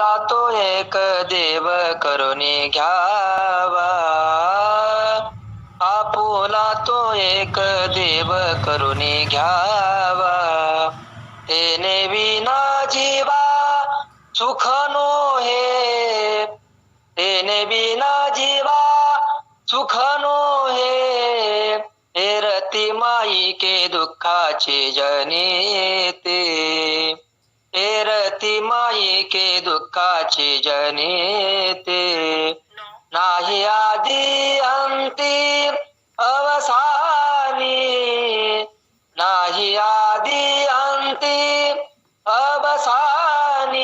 લાતો એક દેવ કરોની ઘાવા આપો લાતો એક દેવ કરોની ઘાવા એને વિના જીવા સુખ નો હે એને વિના જીવા સુખ નો હે હે રતિ માય કે દુખા છે જને તે एरती माई के ची जनिते नाही आदि अंति अवसानी नाही आदि अंति अवसानी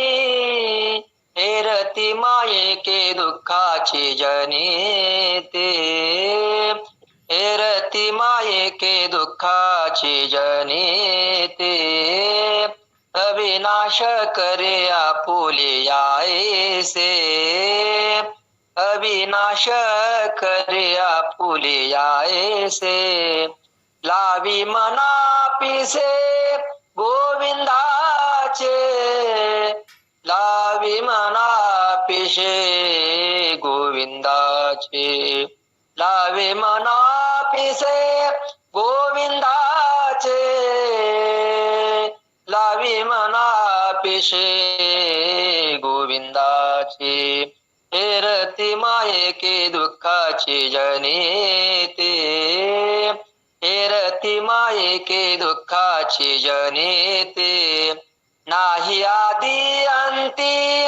एरती माई के ची जनिते एरती माई के ची जनिते अविनाश करे आपुले आयसे अविनाश करे आपुले आयसे लावी मना पिसे गोविंदाचे लावी मना पिशे गोविंदाचे लावी मना पिसे शे गोविंदाची हेरती मायके दुःखाची जनेते हेरती मायके दुःखाची जनेते नाही आधी अंती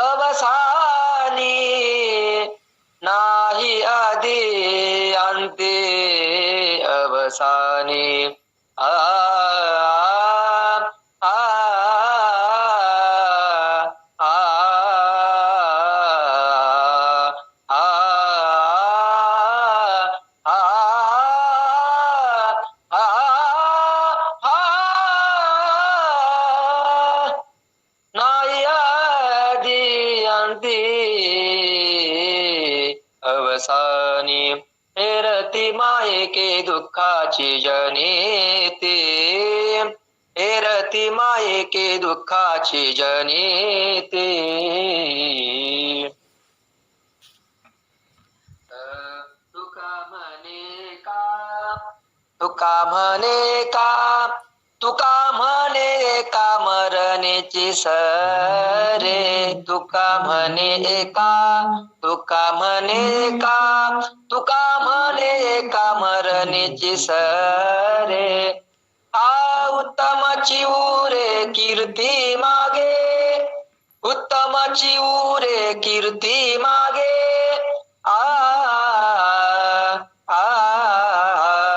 अवसानी नाही आधी अंती अवसानी आ दे अवसानी हेरती मायके दुःखाची जनेते हेरती मायके दुःखाची जनेते तुका म्हणे का तुका म्हणे का तुका म्हणे एका ची सरे तुका म्हणे एका तुका म्हणे का तुका म्हणे एका ची सरे आ उत्तम चिवरे कीर्ती मागे उत्तम चिवरे कीर्ती मागे आ आ आ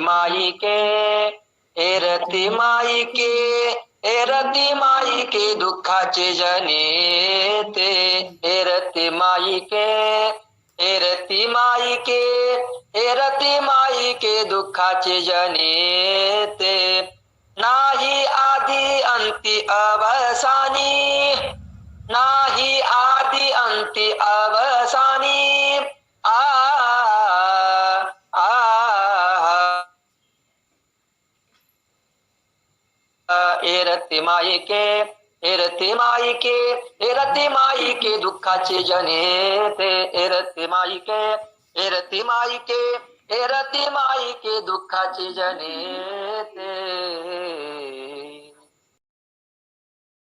माई के एरती माईके एरती माईके दुःखाचे जनेते एरती के एरती माईके एरती माईके दुःखाचे जनेते नाही आदि अंति अवसानी नाही आदि अंति अ रत्ते के हे रत्ते के हे रत्ते दुखा चे जने ते हे रत्ते के हे रत्ते के हे रत्ते दुखा चे जने ते